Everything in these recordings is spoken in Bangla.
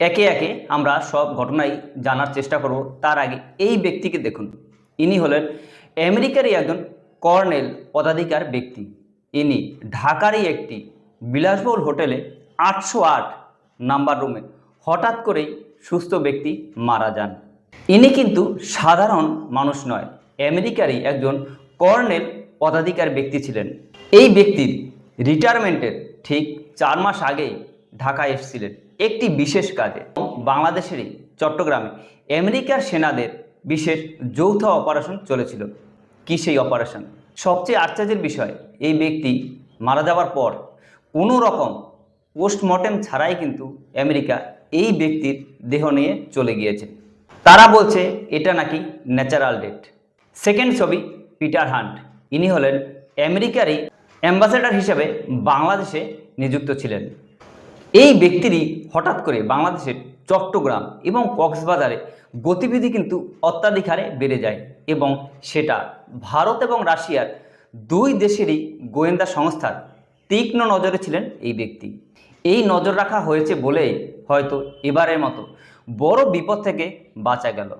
একে একে আমরা সব ঘটনাই জানার চেষ্টা করব। তার আগে এই ব্যক্তিকে দেখুন। ইনি হলেন আমেরিকারই একজন কর্নেল পদাধিকার ব্যক্তি। ইনি ঢাকারই একটি বিলাসবহুল হোটেলে আটশো আট নাম্বার রুমে হঠাৎ করেই সুস্থ ব্যক্তি মারা যান। ইনি কিন্তু সাধারণ মানুষ নয়, আমেরিকারই একজন কর্নেল পদাধিকার ব্যক্তি ছিলেন। এই ব্যক্তির রিটায়ারমেন্টের ঠিক চার মাস আগেই ঢাকায় এসেছিলেন। একটি বিশেষ কাজে। বাংলাদেশেরই চট্টগ্রামে আমেরিকার সেনাদের বিশেষ যৌথ অপারেশন চলেছিল। কি সেই অপারেশন? সবচেয়ে আশ্চর্যের বিষয়, এই ব্যক্তি মারা যাওয়ার পর কোনো রকম পোস্টমর্টেম ছাড়াই কিন্তু আমেরিকা এই ব্যক্তির দেহ নিয়ে চলে গিয়েছে। তারা বলছে, এটা নাকি ন্যাচারাল ডেট সেকেন্ড ছবি, পিটার হান্ট। ইনি হলেন আমেরিকারই অ্যাম্বাসেডার হিসেবে বাংলাদেশে নিযুক্ত ছিলেন। এই ব্যক্তিরই হঠাৎ করে বাংলাদেশের চট্টগ্রাম এবং কক্সবাজারে গতিবিধি কিন্তু অত্যাধিক হারে বেড়ে যায় এবং সেটা ভারত এবং রাশিয়ার দুই দেশেরই গোয়েন্দা সংস্থার তীক্ষ্ণ নজরে ছিলেন এই ব্যক্তি। এই নজর রাখা হয়েছে বলেই হয়তো এবারের মতো বড় বিপদ থেকে বাঁচা গেল।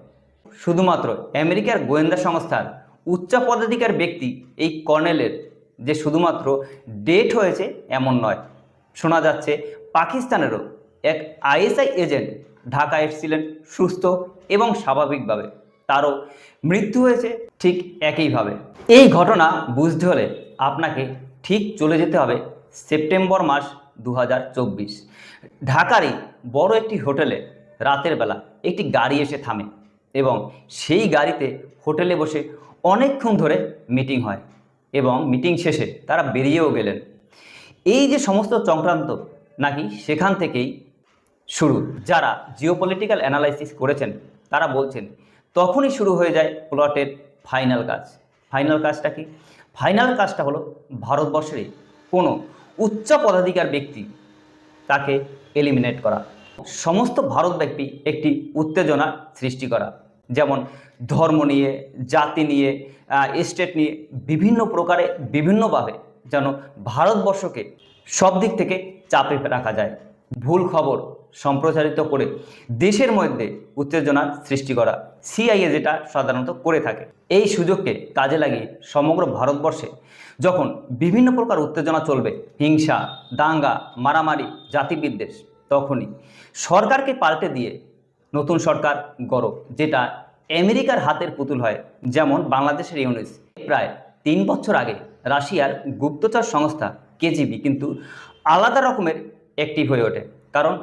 শুধুমাত্র আমেরিকার গোয়েন্দা সংস্থার উচ্চ পদাধিকার ব্যক্তি এই কর্নেলের যে শুধুমাত্র ডেট হয়েছে এমন নয়। শোনা যাচ্ছে পাকিস্তানেরও এক আইএসআই এজেন্ট ঢাকা এসেছিলেন সুস্থ এবং স্বাভাবিকভাবে। তারও মৃত্যু হয়েছে ঠিক একইভাবে এই ঘটনা বুঝতে হলে আপনাকে ঠিক চলে যেতে হবে সেপ্টেম্বর মাস দু হাজার চব্বিশ ঢাকারই বড় একটি হোটেলে রাতের বেলা একটি গাড়ি এসে থামে এবং সেই গাড়িতে হোটেলে বসে অনেকক্ষণ ধরে মিটিং হয় এবং মিটিং শেষে তারা বেরিয়েও গেলেন। এই যে সমস্ত চক্রান্ত নাকি সেখান থেকেই শুরু? যারা জিওপলিটিক্যাল অ্যানালাইসিস করেছেন, তারা বলছেন, তখনই শুরু হয়ে যায় প্লটের ফাইনাল কাজ। ফাইনাল কাজটা কি? ফাইনাল কাজটা হলো ভারতবর্ষেরই কোনো উচ্চ পদাধিকার ব্যক্তি তাকে এলিমিনেট করা। সমস্ত ভারতব্যাপী একটি উত্তেজনা সৃষ্টি করা। যেমন ধর্ম নিয়ে, জাতি নিয়ে স্টেট নিয়ে বিভিন্ন প্রকারে, বিভিন্নভাবে যেন ভারতবর্ষকে সব দিক থেকে চাপে রাখা যায়। ভুল খবর সম্প্রচারিত করে দেশের মধ্যে উত্তেজনার সৃষ্টি করা সিআইএ যেটা সাধারণত করে থাকে। এই সুযোগকে কাজে লাগিয়ে সমগ্র ভারতবর্ষে যখন বিভিন্ন প্রকার উত্তেজনা চলবে, হিংসা, দাঙ্গা, মারামারি, জাতিবিদ্বেষ, তখনই সরকারকে পাল্টে দিয়ে নতুন সরকার গড়, যেটা আমেরিকার হাতের পুতুল হয়, যেমন বাংলাদেশের ইউনিস। প্রায় তিন বছর আগে রাশিয়ার গুপ্তচর সংস্থা কেজিবি কিন্তু আলাদা রকমের অ্যাক্টিভ হয়ে ওঠে। কারণ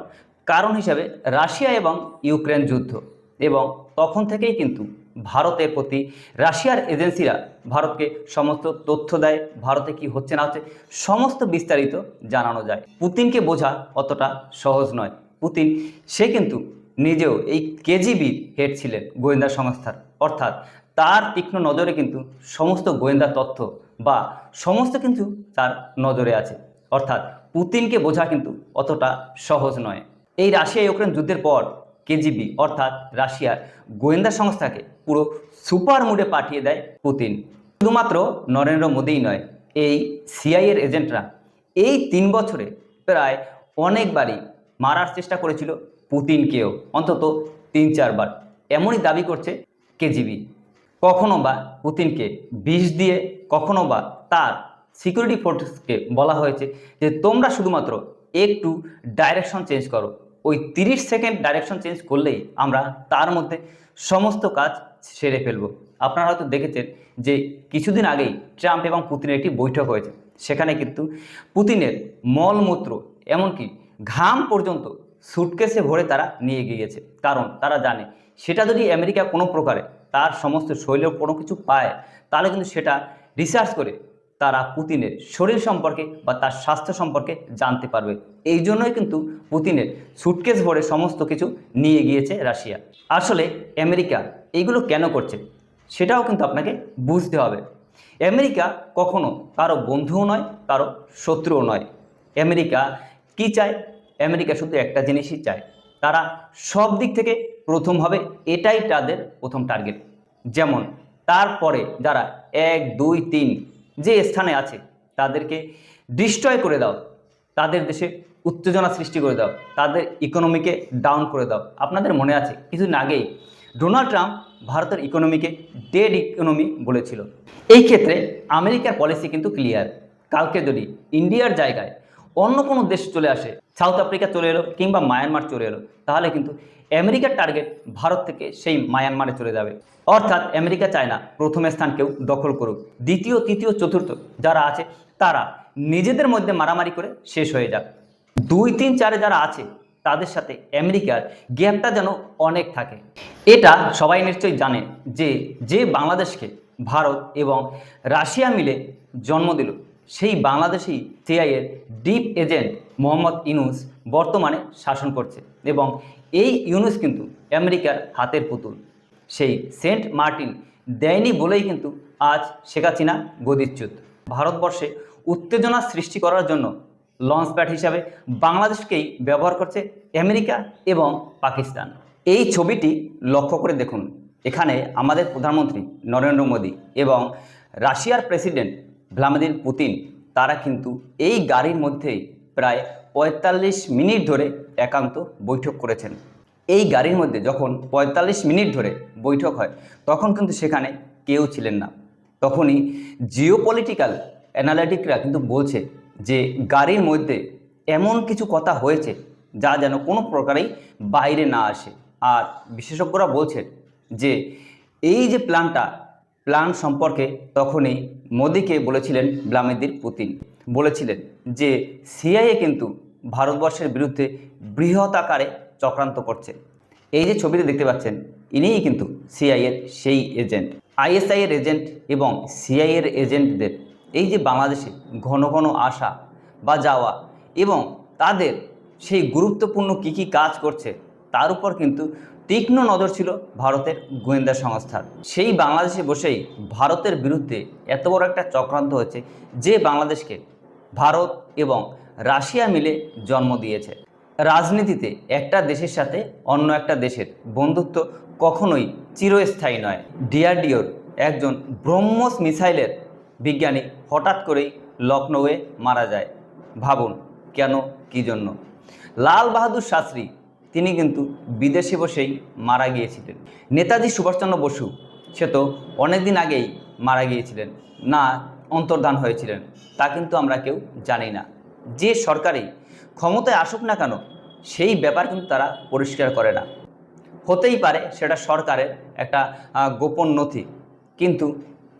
কারণ হিসাবে রাশিয়া এবং ইউক্রেন যুদ্ধ এবং তখন থেকেই কিন্তু ভারতের প্রতি, রাশিয়ার এজেন্সিরা ভারতকে সমস্ত তথ্য দেয়, ভারতে কি হচ্ছে না হচ্ছে, সমস্ত বিস্তারিত জানানো যায়। পুতিনকে বোঝা অতটা সহজ নয়। পুতিন, সে কিন্তু নিজেও এই কেজিবির হেড ছিলেন গোয়েন্দা সংস্থার। অর্থাৎ তার তীক্ষ্ণ নজরে কিন্তু সমস্ত গোয়েন্দা তথ্য বা সমস্ত কিন্তু তার নজরে আছে। অর্থাৎ পুতিনকে বোঝা কিন্তু অতটা সহজ নয়। এই রাশিয়া ইউক্রেন যুদ্ধের পর কেজিবি, অর্থাৎ রাশিয়ার গোয়েন্দা সংস্থাকে পুরো সুপার মুডে পাঠিয়ে দেয় পুতিন। শুধুমাত্র নরেন্দ্র মোদীই নয়, এই সিআইয়ের এজেন্টরা এই তিন বছরে প্রায় অনেকবারই মারার চেষ্টা করেছিল পুতিনকেও, অন্তত তিন চারবার। এমনই দাবি করছে কেজিবি। কখনো বা পুতিনকে বিষ দিয়ে, কখনো বা তার সিকিউরিটি ফোর্সকে বলা হয়েছে যে তোমরা শুধুমাত্র একটু ডাইরেকশন চেঞ্জ করো। ওই তিরিশ সেকেন্ড ডাইরেকশন চেঞ্জ করলেই আমরা তার মধ্যে সমস্ত কাজ সেরে ফেলব। আপনারা হয়তো দেখেছেন যে কিছুদিন আগেই ট্রাম্প এবং পুতিনের একটি বৈঠক হয়েছে। সেখানে কিন্তু পুতিনের মলমূত্র এমনকি ঘাম পর্যন্ত সুটকেসে ভরে তারা নিয়ে গিয়েছে। কারণ তারা জানে সেটা যদি আমেরিকা কোনো প্রকারে তার সমস্ত শৈলের কোনো কিছু পায়, তাহলে কিন্তু সেটা রিসার্চ করে তারা পুতিনের শরীর সম্পর্কে বা তার স্বাস্থ্য সম্পর্কে জানতে পারবে। এই জন্যই কিন্তু পুতিনের সুটকেস ভরে সমস্ত কিছু নিয়ে গিয়েছে রাশিয়া। আসলে আমেরিকা এইগুলো কেন করছে, সেটাও কিন্তু আপনাকে বুঝতে হবে। আমেরিকা কখনো কারও বন্ধুও নয়, কারও শত্রুও নয়। আমেরিকা কি চায়? আমেরিকা শুধু একটা জিনিসই চায়। তারা সব দিক থেকে প্রথম হবে, এটাই তাদের প্রথম টার্গেট যেমন তারপরে যারা এক, দুই, তিন যে স্থানে আছে, তাদেরকে ডিস্ট্রয় করে দাও। তাদের দেশে উত্তেজনা সৃষ্টি করে দাও। তাদের ইকোনমিকে ডাউন করে দাও। আপনাদের মনে আছে, কিছুদিন আগেই ডোনাল্ড ট্রাম্প ভারতের ইকোনমিকে ডেড ইকোনমি বলেছিল। এই ক্ষেত্রে আমেরিকার পলিসি কিন্তু ক্লিয়ার কালকে যদি ইন্ডিয়ার জায়গায় অন্য কোনো দেশ চলে আসে, সাউথ আফ্রিকা চলে এলো কিংবা মায়ানমার চলে এলো, তাহলে কিন্তু আমেরিকার টার্গেট ভারত থেকে সেই মায়ানমারে চলে যাবে। অর্থাৎ আমেরিকা চায় না প্রথম স্থান কেউ দখল করুক। দ্বিতীয়, তৃতীয়, চতুর্থ যারা আছে, তারা নিজেদের মধ্যে মারামারি করে শেষ হয়ে যাক। দুই, তিন, চারে যারা আছে, তাদের সাথে আমেরিকার গ্যাপটা যেন অনেক থাকে। এটা সবাই নিশ্চয়ই জানে যে যে বাংলাদেশকে ভারত এবং রাশিয়া মিলে জন্ম দিল সেই বাংলাদেশি সিআইয়ের ডিপ এজেন্ট মোহাম্মদ ইউনুস বর্তমানে শাসন করছে এবং এই ইউনুস কিন্তু আমেরিকার হাতের পুতুল। সেই সেন্ট মার্টিন দেয়নি বলেই কিন্তু আজ শেখ হাসিনা গদিচ্যুত। ভারতবর্ষে উত্তেজনা সৃষ্টি করার জন্য লঞ্চ প্যাড হিসাবে বাংলাদেশকেই ব্যবহার করছে আমেরিকা এবং পাকিস্তান। এই ছবিটি লক্ষ্য করে দেখুন। এখানে আমাদের প্রধানমন্ত্রী নরেন্দ্র মোদী এবং রাশিয়ার প্রেসিডেন্ট ভ্লাদিমির পুতিন, তারা কিন্তু এই গাড়ির মধ্যেই প্রায় পঁয়তাল্লিশ মিনিট ধরে একান্ত বৈঠক করেছেন। এই গাড়ির মধ্যে যখন পঁয়তাল্লিশ মিনিট ধরে বৈঠক হয়, তখন কিন্তু সেখানে কেউ ছিলেন না। তখনই জিও পলিটিক্যাল অ্যানালিটিকরা কিন্তু বলছে যে গাড়ির মধ্যে এমন কিছু কথা হয়েছে যা যেন কোনো প্রকারেই বাইরে না আসে। আর বিশেষজ্ঞরা বলছেন যে এই যে প্ল্যানটা প্ল্যান সম্পর্কে তখনই মোদিকে বলেছিলেন ভ্লাদিমির পুতিন। বলেছিলেন যে, সিআইএ কিন্তু ভারতবর্ষের বিরুদ্ধে বৃহৎ আকারে চক্রান্ত করছে। এই যে ছবিতে দেখতে পাচ্ছেন, ইনিই কিন্তু সিআইএর সেই এজেন্ট। আইএসআই এর এজেন্ট এবং সিআই এর এজেন্টদের, এই যে বাংলাদেশে ঘন ঘন আসা বা যাওয়া এবং তাদের সেই গুরুত্বপূর্ণ কী কী কাজ করছে তার উপর কিন্তু তীক্ষ্ণ নজর ছিল ভারতের গোয়েন্দা সংস্থার। সেই বাংলাদেশে বসেই ভারতের বিরুদ্ধে এত বড় একটা চক্রান্ত হচ্ছে যে বাংলাদেশকে ভারত এবং রাশিয়া মিলে জন্ম দিয়েছে। রাজনীতিতে একটা দেশের সাথে অন্য একটা দেশের বন্ধুত্ব কখনোই চিরস্থায়ী নয়। ডিআরডিওর একজন ব্রহ্মস মিসাইলের বিজ্ঞানী হঠাৎ করেই লখনৌয়ে মারা যায়। ভাবুন কেন, কী জন্য? লাল বাহাদুর শাস্ত্রী তিনি কিন্তু বিদেশে বসেই মারা গিয়েছিলেন। নেতাজি সুভাষচন্দ্র বসু, সে তো অনেক দিন আগেই মারা গিয়েছিলেন, না অন্তর্ধান হয়েছিলেন, তা কিন্তু আমরা কেউ জানি না। যে সরকারি ক্ষমতায় আসুক না কেন, সেই ব্যাপার কিন্তু তারা পরিষ্কার করে না। হতেই পারে সেটা সরকারের একটা গোপন নথি, কিন্তু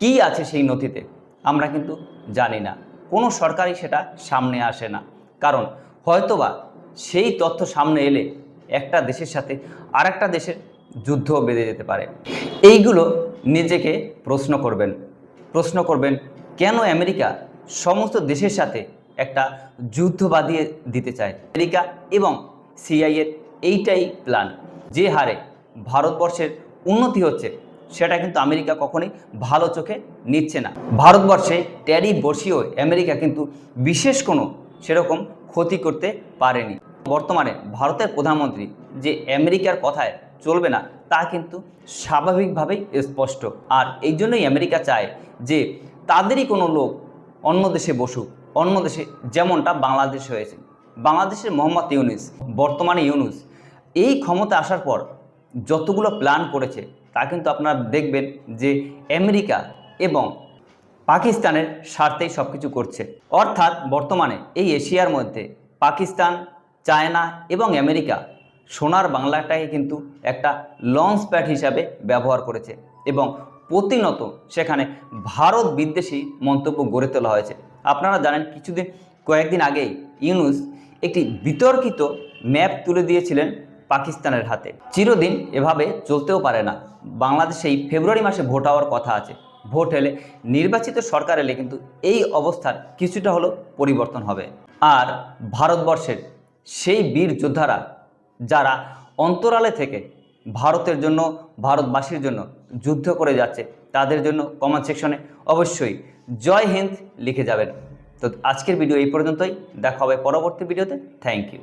কি আছে সেই নথিতে আমরা কিন্তু জানি না। কোনো সরকারই সেটা সামনে আসে না, কারণ হয়তোবা সেই তথ্য সামনে এলে একটা দেশের সাথে আরেকটা দেশের যুদ্ধ বেঁধে যেতে পারে। এইগুলো নিজেকে প্রশ্ন করবেন। প্রশ্ন করবেন, কেন আমেরিকা সমস্ত দেশের সাথে একটা যুদ্ধ বাঁধিয়ে দিতে চায়? আমেরিকা এবং সিআইয়ের এইটাই প্ল্যান যে হারে ভারতবর্ষের উন্নতি হচ্ছে, সেটা কিন্তু আমেরিকা কখনোই ভালো চোখে নিচ্ছে না। ভারতবর্ষে ট্যারিফ বসিয়েও আমেরিকা কিন্তু বিশেষ কোনো সেরকম ক্ষতি করতে পারেনি। বর্তমানে ভারতের প্রধানমন্ত্রী যে আমেরিকার কথায় চলবে না, তা কিন্তু স্বাভাবিকভাবেই স্পষ্ট। আর এই জন্যই আমেরিকা চায় যে তাদেরই কোনো লোক অন্য দেশে বসুক, অন্য দেশে যেমনটা বাংলাদেশ হয়েছে। বাংলাদেশের মোহাম্মদ ইউনুস, বর্তমানে ইউনুস, এই ক্ষমতা আসার পর যতগুলো প্ল্যান করেছে, তা কিন্তু আপনারা দেখবেন যে আমেরিকা এবং পাকিস্তানের স্বার্থেই সব কিছু করছে। অর্থাৎ বর্তমানে এই এশিয়ার মধ্যে পাকিস্তান, চায়না এবং আমেরিকা সোনার বাংলাটাকে কিন্তু একটা লঞ্চ প্যাড হিসাবে ব্যবহার করেছে এবং প্রতিনত সেখানে ভারত বিদ্বেষী মন্তব্য গড়ে তোলা হয়েছে। আপনারা জানেন, কিছুদিন, কয়েকদিন আগেই ইউনুস একটি বিতর্কিত ম্যাপ তুলে দিয়েছিলেন পাকিস্তানের হাতে। চিরদিন এভাবে চলতেও পারে না। বাংলাদেশে ফেব্রুয়ারি মাসে ভোট হওয়ার কথা আছে। ভোট এলে নির্বাচিত সরকার এলে কিন্তু এই অবস্থার কিছুটা হলেও পরিবর্তন হবে। আর ভারতবর্ষের সেই বীর যোদ্ধারা যারা অন্তরালে থেকে ভারতের জন্য, ভারতবাসীর জন্য যুদ্ধ করে যাচ্ছে, তাদের জন্য কমেন্ট সেকশনে অবশ্যই জয় হিন্দ লিখে যাবেন। তো আজকের ভিডিও এই পর্যন্তই। দেখা হবে পরবর্তী ভিডিওতে। Thank you.